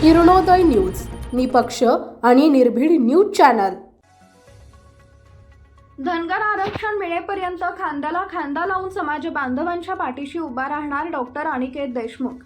Kiranoday news निपक्ष आणि निर्भीड न्यूज चॅनल. धनगर आरक्षण मिळेपर्यंत खांद्याला खांदा लावून समाज बांधवांच्या पाठीशी उभा राहणार डॉक्टर अनिकेत देशमुख.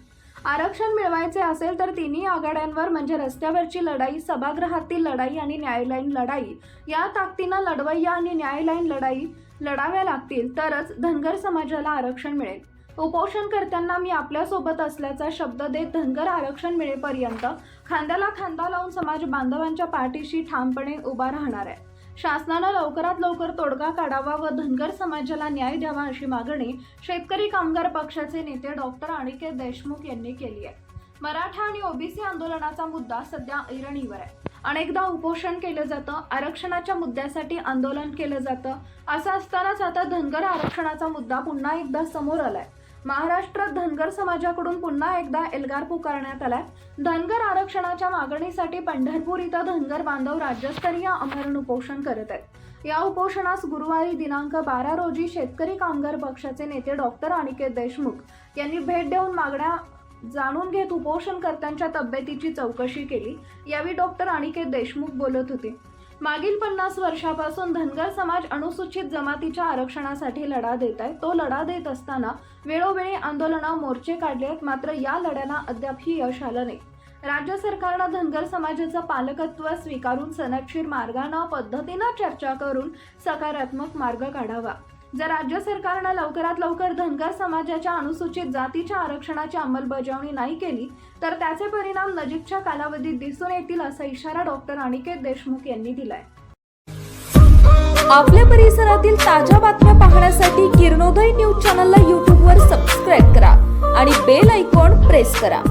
आरक्षण मिळवायचे असेल तर तिन्ही आघाड्यांवर म्हणजे रस्त्यावरची लढाई सभागृहातील लढाई आणि न्यायालयीन लढाई या ताकदीनं लढवय्या आणि न्यायालयीन लढाई लढाव्या लागतील तरच धनगर समाजाला आरक्षण मिळेल. उपोषणकर्त्यांना मी आपल्यासोबत असल्याचा शब्द देत धनगर आरक्षण मिळेपर्यंत खांद्याला खांदा लावून समाज बांधवांच्या पाठीशी ठामपणे उभा राहणार आहे. शासनानं लवकरात लवकर तोडगा काढावा व धनगर समाजाला न्याय द्यावा अशी मागणी शेतकरी कामगार पक्षाचे नेते डॉक्टर अनिकेत देशमुख यांनी केली आहे. मराठा आणि ओबीसी आंदोलनाचा मुद्दा सध्या ऐरणीवर आहे. अनेकदा उपोषण केलं जातं आरक्षणाच्या मुद्द्यासाठी आंदोलन केलं जातं असं असतानाच आता धनगर आरक्षणाचा मुद्दा पुन्हा एकदा समोर आलाय. महाराष्ट्रात धनगर समाजाकडून पुन्हा एकदा एल्गार पुकारण्यात आलाय. धनगर आरक्षणाच्या मागणीसाठी पंढरपूर इथं धनगर बांधव राज्यस्तरीय अमरण उपोषण करत आहेत. या उपोषणास गुरुवारी दिनांक बारा रोजी शेतकरी कामगार पक्षाचे नेते डॉक्टर अनिकेत देशमुख यांनी भेट देऊन मागण्या जाणून घेत उपोषणकर्त्यांच्या तब्येतीची चौकशी केली. यावेळी डॉक्टर अनिकेत देशमुख बोलत होते. मागील पन्नास वर्षापासून धनगर समाज अनुसूचित जमातीच्या आरक्षणासाठी लढा देत आहे. तो लढा देत असताना वेळोवेळी आंदोलनं मोर्चे काढले आहेत. मात्र या लढ्याला अद्यापही यश आलं नाही. राज्य सरकारनं धनगर समाजाचं पालकत्व स्वीकारून सनदशीर मार्गानं पद्धतीनं चर्चा करून सकारात्मक मार्ग काढावा. जर राज्य सरकारनं लवकरात लवकर धनगर समाजाच्या अनुसूचित जातीच्या आरक्षणाची अंमलबजावणी नाही केली तर त्याचे परिणाम नजीकच्या कालावधीत दिसून येतील असा इशारा डॉक्टर अनिकेत देशमुख यांनी दिलाय. आपल्या परिसरातील ताज्या बातम्या पाहण्यासाठी किरणोदय न्यूज चॅनलला यूट्यूबवर सबस्क्राईब करा आणि बेल ऐकॉन प्रेस करा.